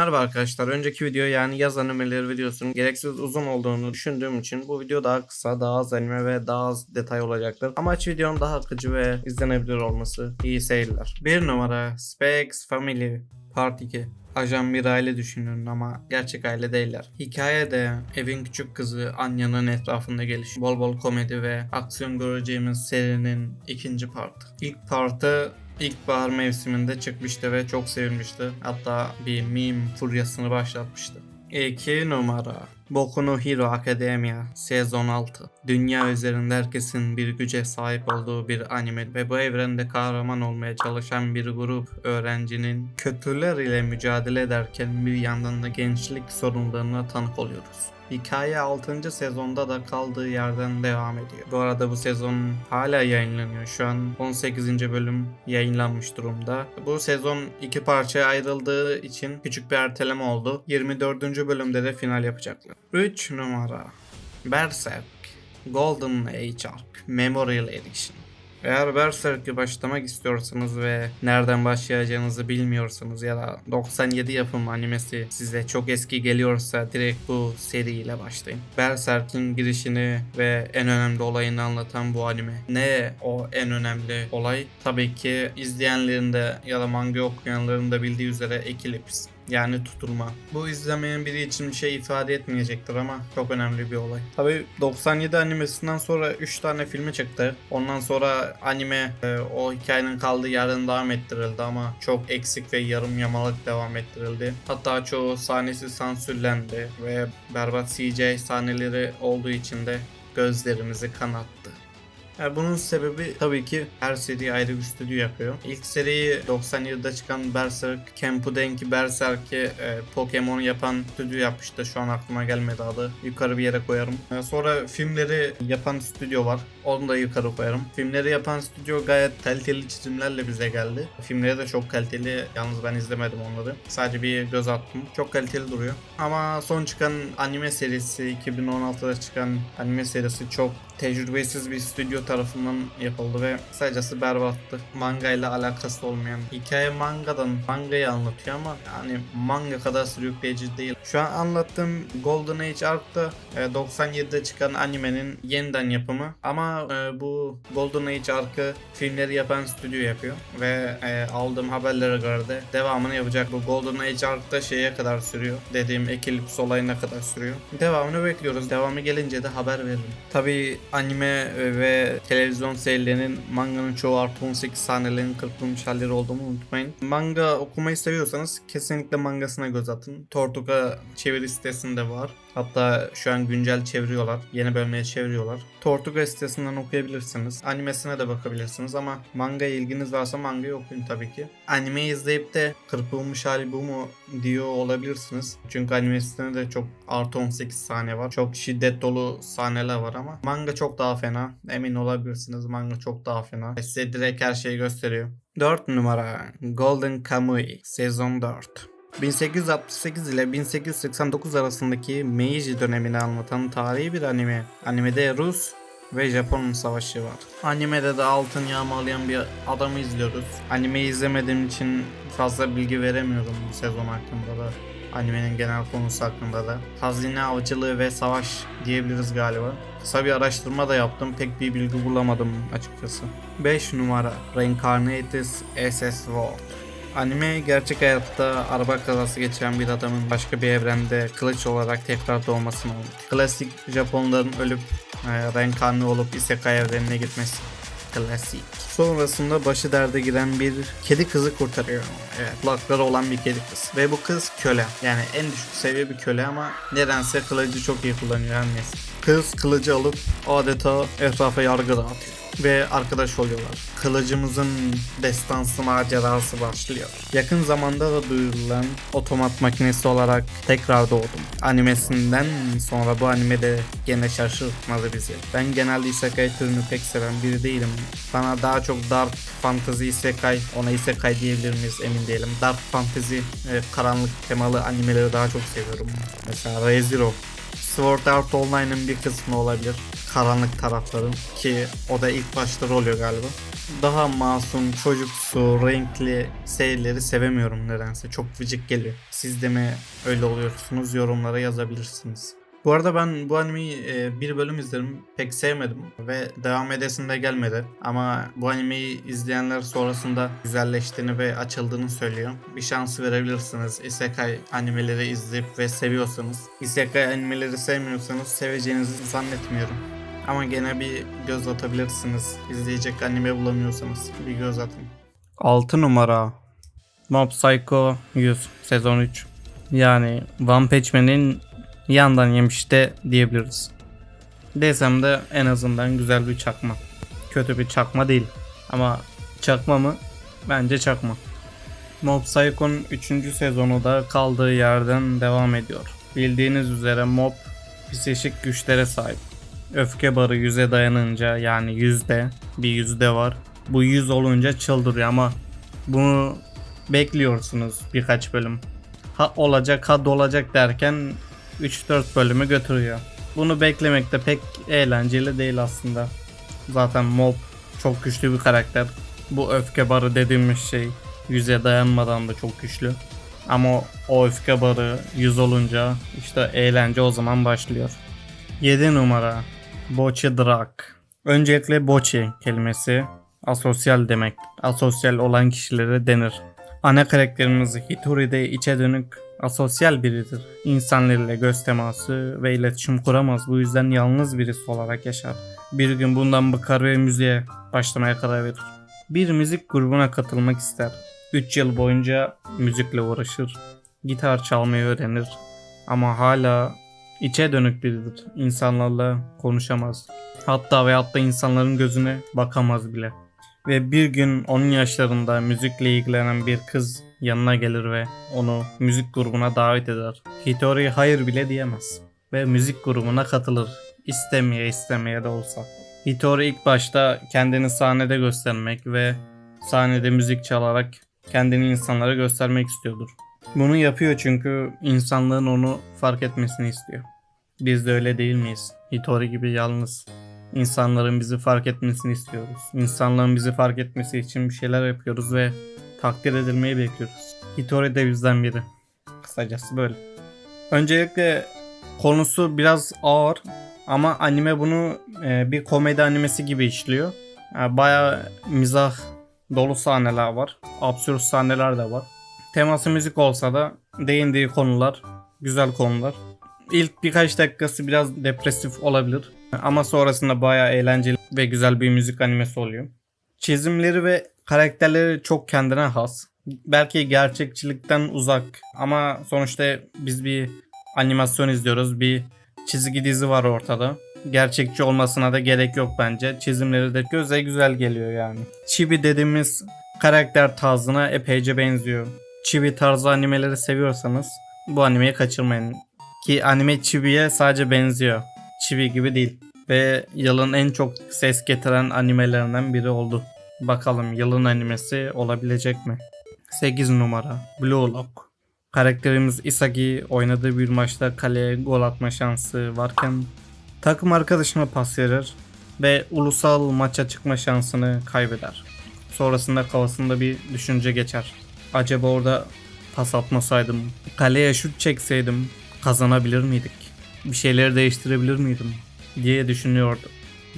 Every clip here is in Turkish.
Merhaba arkadaşlar. Önceki video yani yaz animeleri videosunun gereksiz uzun olduğunu düşündüğüm için bu video daha kısa, daha az anime ve daha az detay olacaktır. Amaç videonun daha akıcı ve izlenebilir olması. İyi seyirler. Bir numara Specs Family Part 2. Ajan bir aile düşünün ama gerçek aile değiller. Hikayede evin küçük kızı Anya'nın etrafında gelişiyor. Bol bol komedi ve aksiyon göreceğimiz serinin ikinci partı. İlk partı İlkbahar mevsiminde çıkmıştı ve çok sevilmişti. Hatta bir meme furyasını başlatmıştı. 2 numara Boku no Hero Academia Sezon 6 Dünya üzerinde herkesin bir güce sahip olduğu bir anime ve bu evrende kahraman olmaya çalışan bir grup öğrencinin kötüler ile mücadele ederken bir yandan da gençlik sorunlarına tanık oluyoruz. Hikaye 6. sezonda da kaldığı yerden devam ediyor. Bu arada bu sezon hala yayınlanıyor. Şu an 18. bölüm yayınlanmış durumda. Bu sezon iki parçaya ayrıldığı için küçük bir erteleme oldu. 24. bölümde de final yapacaklar. 3 numara Berserk Golden Age Arc Memorial Edition eğer Berserk'e başlamak istiyorsanız ve nereden başlayacağınızı bilmiyorsanız ya da 97 yapım animesi size çok eski geliyorsa direkt bu seriyle başlayın. Berserk'in girişini ve en önemli olayını anlatan bu anime. Ne o en önemli olay? Tabii ki izleyenlerin de ya da manga okuyanların da bildiği üzere Eclipse yani tutulma. Bu izlemeyen biri için bir şey ifade etmeyecektir ama çok önemli bir olay. Tabi 97 animesinden sonra 3 tane filmi çıktı. Ondan sonra anime e, o hikayenin kaldığı yerden devam ettirildi ama çok eksik ve yarım yamalak devam ettirildi. Hatta çoğu sahnesi sansürlendi ve berbat CGI sahneleri olduğu için de gözlerimizi kanattı. Yani bunun sebebi tabii ki her seri ayrı bir stüdyo yapıyor. İlk seriyi 97'de çıkan Berserk, Kenpudenki Berserk'i e, Pokemon yapan stüdyo yapmıştı. Şu an aklıma gelmedi adı. Yukarı bir yere koyarım. E, sonra filmleri yapan stüdyo var. Onu da yukarı koyarım. Filmleri yapan stüdyo gayet kaliteli çizimlerle bize geldi. Filmleri de çok kaliteli. Yalnız ben izlemedim onları. Sadece bir göz attım. Çok kaliteli duruyor. Ama son çıkan anime serisi 2016'da çıkan anime serisi çok tecrübesiz bir stüdyo tarafından yapıldı ve kısacası berbattı. Manga ile alakası olmayan. Hikaye mangadan mangayı anlatıyor ama yani manga kadar sürükleyici değil. Şu an anlattığım Golden Age Arc'ta e, 97'de çıkan animenin yeniden yapımı ama e, bu Golden Age Arc'ı filmleri yapan stüdyo yapıyor ve e, aldığım haberlere göre de devamını yapacak. Bu Golden Age Arc'ta şeye kadar sürüyor. Dediğim Eclipse olayına kadar sürüyor. Devamını bekliyoruz. Devamı gelince de haber veririm. Tabii anime ve televizyon serilerinin manganın çoğu artı 18 sahnelerin kırpılmış halleri olduğunu unutmayın. Manga okumayı seviyorsanız kesinlikle mangasına göz atın. Tortuga çeviri sitesinde var. Hatta şu an güncel çeviriyorlar. Yeni bölmeye çeviriyorlar. Tortuga sitesinden okuyabilirsiniz. Animesine de bakabilirsiniz ama manga ilginiz varsa mangayı okuyun tabii ki. Anime izleyip de kırpılmış hali bu mu diyor olabilirsiniz. Çünkü animesinde de çok artı 18 sahne var. Çok şiddet dolu sahneler var ama manga çok daha fena. Emin olabilirsiniz manga çok daha fena. Size direkt her şeyi gösteriyor. 4 numara Golden Kamuy Sezon 4 1868 ile 1889 arasındaki Meiji dönemini anlatan tarihi bir anime. Animede Rus ve Japon savaşı var. Animede de altın yağmalayan bir adamı izliyoruz. Animeyi izlemediğim için fazla bilgi veremiyorum bu sezon hakkında da. Animenin genel konusu hakkında da. Hazine avcılığı ve savaş diyebiliriz galiba. Kısa bir araştırma da yaptım. Pek bir bilgi bulamadım açıkçası. 5 numara Reincarnated SS World. Anime gerçek hayatta araba kazası geçiren bir adamın başka bir evrende kılıç olarak tekrar doğmasını anlatıyor. Klasik Japonların ölüp e, reenkarne olup isekai evrenine gitmesi. Klasik. Sonrasında başı derde giren bir kedi kızı kurtarıyor. Evet, kulakları olan bir kedi kız. Ve bu kız köle. Yani en düşük seviye bir köle ama nedense kılıcı çok iyi kullanıyor neyse. Kız kılıcı alıp adeta etrafa yargı dağıtıyor ve arkadaş oluyorlar. Kılıcımızın destansı macerası başlıyor. Yakın zamanda da duyurulan otomat makinesi olarak tekrar doğdum. Animesinden sonra bu animede gene şaşırtmadı bizi. Ben genelde isekai türünü pek seven biri değilim. Bana daha çok dark fantasy isekai, ona isekai diyebilir miyiz emin değilim. Dark fantasy, e, karanlık temalı animeleri daha çok seviyorum. Mesela ReZero Sword Art Online'ın bir kısmı olabilir. Karanlık tarafların ki o da ilk başları oluyor galiba. daha masum, çocuksu, renkli serileri sevemiyorum nedense. Çok vıcık geliyor. Siz de mi öyle oluyorsunuz? Yorumlara yazabilirsiniz. Bu arada ben bu animeyi e, bir bölüm izledim. Pek sevmedim ve devam edesim de gelmedi. Ama bu animeyi izleyenler sonrasında güzelleştiğini ve açıldığını söylüyor. Bir şans verebilirsiniz. Isekai animeleri izleyip ve seviyorsanız. Isekai animeleri sevmiyorsanız seveceğinizi zannetmiyorum. Ama gene bir göz atabilirsiniz. İzleyecek anime bulamıyorsanız bir göz atın. 6 numara Mob Psycho 100 sezon 3 Yani One Punch Man'in yandan yemiş de diyebiliriz. Desem de en azından güzel bir çakma. Kötü bir çakma değil. Ama çakma mı? Bence çakma. Mob Psycho'nun 3. sezonu da kaldığı yerden devam ediyor. Bildiğiniz üzere Mob psikik güçlere sahip. Öfke barı yüze dayanınca yani yüzde bir yüzde var. Bu yüz olunca çıldırıyor ama bunu bekliyorsunuz birkaç bölüm. Ha olacak ha dolacak derken 3-4 bölümü götürüyor. Bunu beklemek de pek eğlenceli değil aslında. Zaten Mob çok güçlü bir karakter. Bu öfke barı dediğimiz şey yüze dayanmadan da çok güçlü. Ama o öfke barı yüz olunca işte eğlence o zaman başlıyor. 7 numara Boçi Drak. Öncelikle Boçi kelimesi asosyal demek. Asosyal olan kişilere denir. Ana karakterimiz Hitori de içe dönük asosyal biridir. İnsanlarla göz teması ve iletişim kuramaz. Bu yüzden yalnız birisi olarak yaşar. Bir gün bundan bıkar ve müziğe başlamaya karar verir. Bir müzik grubuna katılmak ister. 3 yıl boyunca müzikle uğraşır. Gitar çalmayı öğrenir. Ama hala içe dönük biridir. İnsanlarla konuşamaz. Hatta ve hatta insanların gözüne bakamaz bile. Ve bir gün onun yaşlarında müzikle ilgilenen bir kız yanına gelir ve onu müzik grubuna davet eder. Hitori hayır bile diyemez ve müzik grubuna katılır. İstemeye istemeye de olsa. Hitori ilk başta kendini sahnede göstermek ve sahnede müzik çalarak kendini insanlara göstermek istiyordur. Bunu yapıyor çünkü insanlığın onu fark etmesini istiyor. Biz de öyle değil miyiz? Hitori gibi yalnız. İnsanların bizi fark etmesini istiyoruz. İnsanların bizi fark etmesi için bir şeyler yapıyoruz ve takdir edilmeyi bekliyoruz. Hitori de bizden biri. Kısacası böyle. Öncelikle konusu biraz ağır ama anime bunu e, bir komedi animesi gibi işliyor. Yani bayağı mizah dolu sahneler var. Absürt sahneler de var. Teması müzik olsa da değindiği konular güzel konular. İlk birkaç dakikası biraz depresif olabilir. Ama sonrasında bayağı eğlenceli ve güzel bir müzik animesi oluyor. Çizimleri ve karakterleri çok kendine has. Belki gerçekçilikten uzak ama sonuçta biz bir animasyon izliyoruz. Bir çizgi dizi var ortada. Gerçekçi olmasına da gerek yok bence. Çizimleri de göze güzel geliyor yani. Chibi dediğimiz karakter tarzına epeyce benziyor. Chibi tarzı animeleri seviyorsanız bu animeyi kaçırmayın. Ki anime Chibi'ye sadece benziyor. Chibi gibi değil. Ve yılın en çok ses getiren animelerinden biri oldu. Bakalım yılın animesi olabilecek mi? 8 numara Blue Lock. Karakterimiz Isagi oynadığı bir maçta kaleye gol atma şansı varken takım arkadaşına pas verir ve ulusal maça çıkma şansını kaybeder. Sonrasında kafasında bir düşünce geçer. Acaba orada pas atmasaydım, kaleye şut çekseydim kazanabilir miydik? Bir şeyleri değiştirebilir miydim? diye düşünüyordu.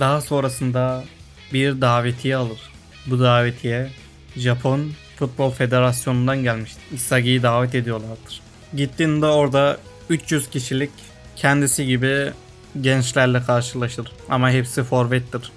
Daha sonrasında bir davetiye alır. Bu davetiye Japon Futbol Federasyonu'ndan gelmişti. Isagi'yi davet ediyorlardır. Gittiğinde orada 300 kişilik kendisi gibi gençlerle karşılaşır. Ama hepsi forvettir.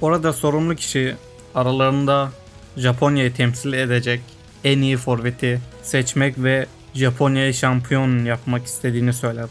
Orada sorumlu kişi aralarında Japonya'yı temsil edecek en iyi forveti seçmek ve Japonya'yı şampiyon yapmak istediğini söyler.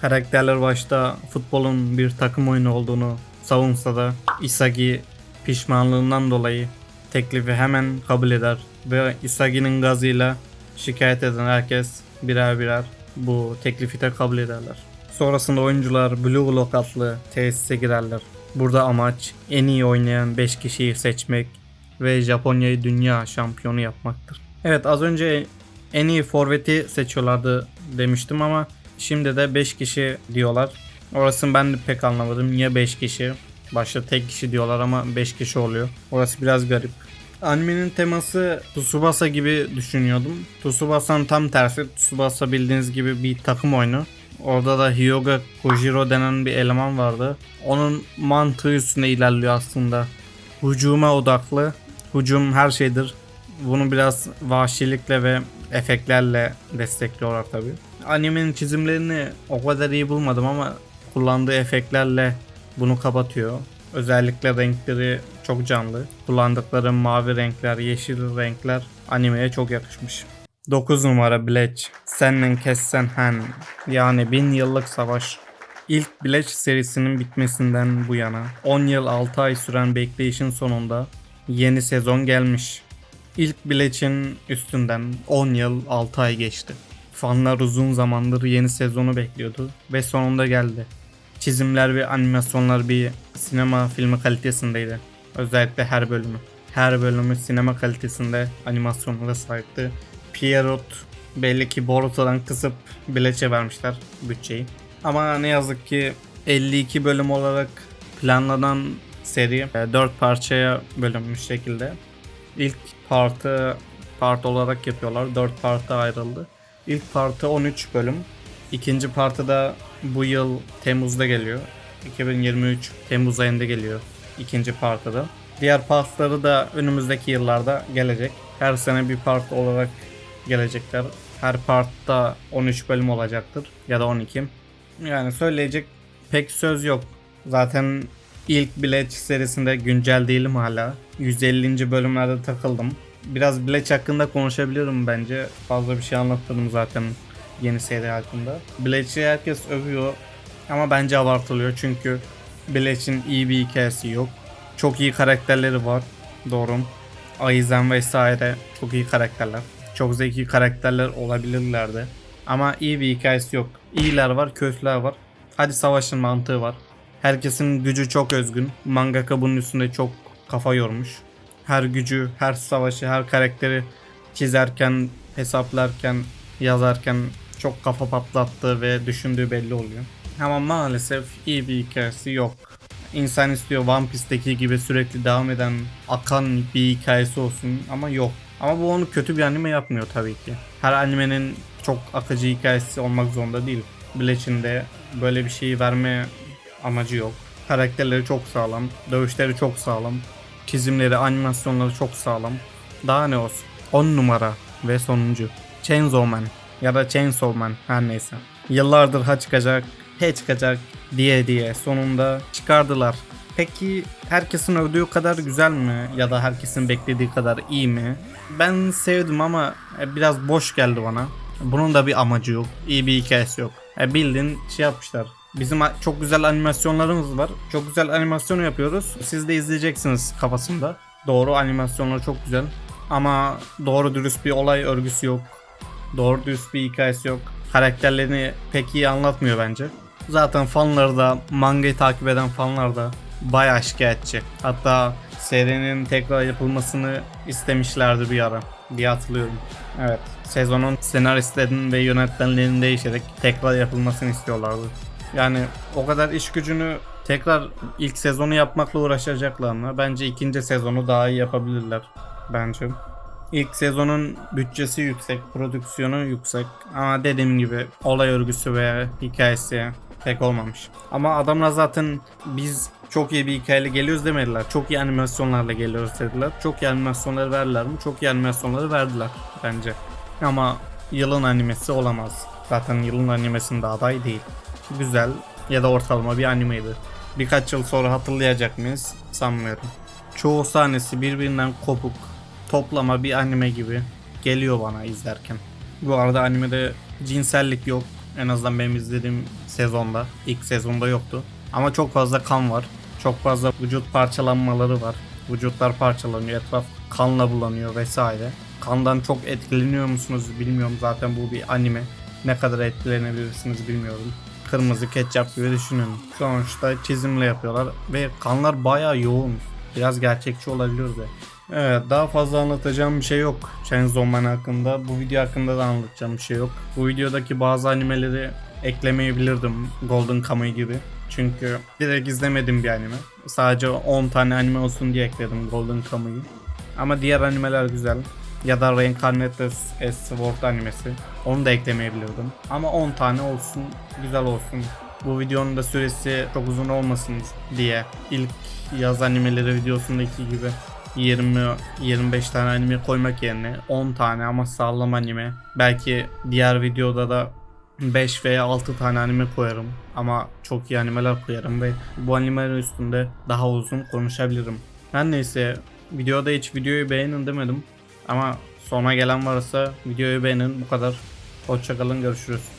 Karakterler başta futbolun bir takım oyunu olduğunu savunsa da Isagi pişmanlığından dolayı teklifi hemen kabul eder ve Isagi'nin gazıyla şikayet eden herkes birer birer bu teklifi de kabul ederler. Sonrasında oyuncular Blue Lock adlı tesise girerler. Burada amaç en iyi oynayan 5 kişiyi seçmek ve Japonya'yı dünya şampiyonu yapmaktır. Evet az önce en iyi forveti seçiyorlardı demiştim ama şimdi de 5 kişi diyorlar. Orasını ben de pek anlamadım. Niye 5 kişi? Başta tek kişi diyorlar ama 5 kişi oluyor. Orası biraz garip. Animenin teması Tsubasa gibi düşünüyordum. Tsubasa'nın tam tersi. Tsubasa bildiğiniz gibi bir takım oyunu. Orada da Hyoga Kojiro denen bir eleman vardı. Onun mantığı üstünde ilerliyor aslında. Hücuma odaklı. Hücum her şeydir. Bunu biraz vahşilikle ve efektlerle destekliyorlar tabi. Animenin çizimlerini o kadar iyi bulmadım ama kullandığı efektlerle bunu kapatıyor. Özellikle renkleri çok canlı. Kullandıkları mavi renkler, yeşil renkler animeye çok yakışmış. 9 numara Bleach. Sennen Kessen Hen. Yani bin yıllık savaş. İlk Bleach serisinin bitmesinden bu yana 10 yıl 6 ay süren bekleyişin sonunda yeni sezon gelmiş. İlk Bleach'in üstünden 10 yıl 6 ay geçti. Fanlar uzun zamandır yeni sezonu bekliyordu ve sonunda geldi. Çizimler ve animasyonlar bir sinema filmi kalitesindeydi. Özellikle her bölümü. Her bölümü sinema kalitesinde animasyonlara sahipti. Pierrot belli ki Boruto'dan kısıp Bleach'e vermişler bütçeyi. Ama ne yazık ki 52 bölüm olarak planlanan seri 4 parçaya bölünmüş şekilde. İlk partı part olarak yapıyorlar. 4 parta ayrıldı. İlk partı 13 bölüm. İkinci partı da bu yıl Temmuz'da geliyor. 2023 Temmuz ayında geliyor ikinci partı. Diğer partları da önümüzdeki yıllarda gelecek. Her sene bir part olarak gelecekler. Her partta 13 bölüm olacaktır ya da 12. Yani söyleyecek pek söz yok. Zaten ilk Bleach serisinde güncel değilim hala. 150. bölümlerde takıldım. Biraz Bleach hakkında konuşabilirim bence. Fazla bir şey anlatmadım zaten yeni seri hakkında. Bleach'i herkes övüyor ama bence abartılıyor çünkü Bleach'in iyi bir hikayesi yok. Çok iyi karakterleri var. Doğru. Aizen vesaire çok iyi karakterler. Çok zeki karakterler olabilirlerdi. Ama iyi bir hikayesi yok. İyiler var, kötüler var. Hadi savaşın mantığı var. Herkesin gücü çok özgün. Mangaka bunun üstünde çok kafa yormuş. Her gücü, her savaşı, her karakteri çizerken, hesaplarken, yazarken çok kafa patlattığı ve düşündüğü belli oluyor. Ama maalesef iyi bir hikayesi yok. İnsan istiyor One Piece'teki gibi sürekli devam eden, akan bir hikayesi olsun ama yok. Ama bu onu kötü bir anime yapmıyor tabii ki. Her animenin çok akıcı hikayesi olmak zorunda değil. Bleach'in de böyle bir şeyi verme amacı yok. Karakterleri çok sağlam, dövüşleri çok sağlam, çizimleri, animasyonları çok sağlam. Daha ne olsun? 10 numara ve sonuncu. Chainsaw Man ya da Chainsaw Man her neyse. Yıllardır ha çıkacak, he çıkacak diye diye sonunda çıkardılar. Peki herkesin övdüğü kadar güzel mi ya da herkesin beklediği kadar iyi mi? Ben sevdim ama e, biraz boş geldi bana. Bunun da bir amacı yok. iyi bir hikayesi yok. E, bildiğin şey yapmışlar. Bizim çok güzel animasyonlarımız var. Çok güzel animasyon yapıyoruz. Siz de izleyeceksiniz kafasında. Doğru animasyonlar çok güzel. Ama doğru dürüst bir olay örgüsü yok. Doğru dürüst bir hikayesi yok. Karakterlerini pek iyi anlatmıyor bence. Zaten fanları da mangayı takip eden fanlar da bayağı şikayetçi. Hatta serinin tekrar yapılmasını istemişlerdi bir ara diye hatırlıyorum. Evet. Sezonun senaristlerinin ve yönetmenlerinin değişerek tekrar yapılmasını istiyorlardı. Yani o kadar iş gücünü tekrar ilk sezonu yapmakla uğraşacaklarına bence ikinci sezonu daha iyi yapabilirler bence. İlk sezonun bütçesi yüksek, prodüksiyonu yüksek ama dediğim gibi olay örgüsü ve hikayesi pek olmamış. Ama adamlar zaten biz çok iyi bir hikayeyle geliyoruz demediler. Çok iyi animasyonlarla geliyoruz dediler. Çok iyi animasyonları verdiler mi? Çok iyi animasyonları verdiler bence. Ama yılın animesi olamaz. Zaten yılın animesinde aday değil. Güzel ya da ortalama bir animeydi. Birkaç yıl sonra hatırlayacak mıyız? Sanmıyorum. Çoğu sahnesi birbirinden kopuk, toplama bir anime gibi geliyor bana izlerken. Bu arada animede cinsellik yok. En azından benim izlediğim sezonda. ilk sezonda yoktu. Ama çok fazla kan var. Çok fazla vücut parçalanmaları var. Vücutlar parçalanıyor. Etraf kanla bulanıyor vesaire. Kandan çok etkileniyor musunuz bilmiyorum. Zaten bu bir anime. Ne kadar etkilenebilirsiniz bilmiyorum. Kırmızı ketçap gibi düşünün. Sonuçta çizimle yapıyorlar ve kanlar bayağı yoğun. Biraz gerçekçi olabilir de. Evet daha fazla anlatacağım bir şey yok Chainsaw Man hakkında. Bu video hakkında da anlatacağım bir şey yok. Bu videodaki bazı animeleri eklemeyebilirdim. Golden Kamuy gibi. Çünkü direkt izlemedim bir anime. Sadece 10 tane anime olsun diye ekledim Golden Kamui'yi. Ama diğer animeler güzel. Ya da Reincarnated as Sword animesi. Onu da eklemeyebilirdim. Ama 10 tane olsun, güzel olsun. Bu videonun da süresi çok uzun olmasın diye ilk yaz animeleri videosundaki gibi 20-25 tane anime koymak yerine 10 tane ama sağlam anime. Belki diğer videoda da 5 veya 6 tane anime koyarım ama çok iyi animeler koyarım ve bu animelerin üstünde daha uzun konuşabilirim. Her neyse videoda hiç videoyu beğenin demedim ama sona gelen varsa videoyu beğenin bu kadar. Hoşçakalın görüşürüz.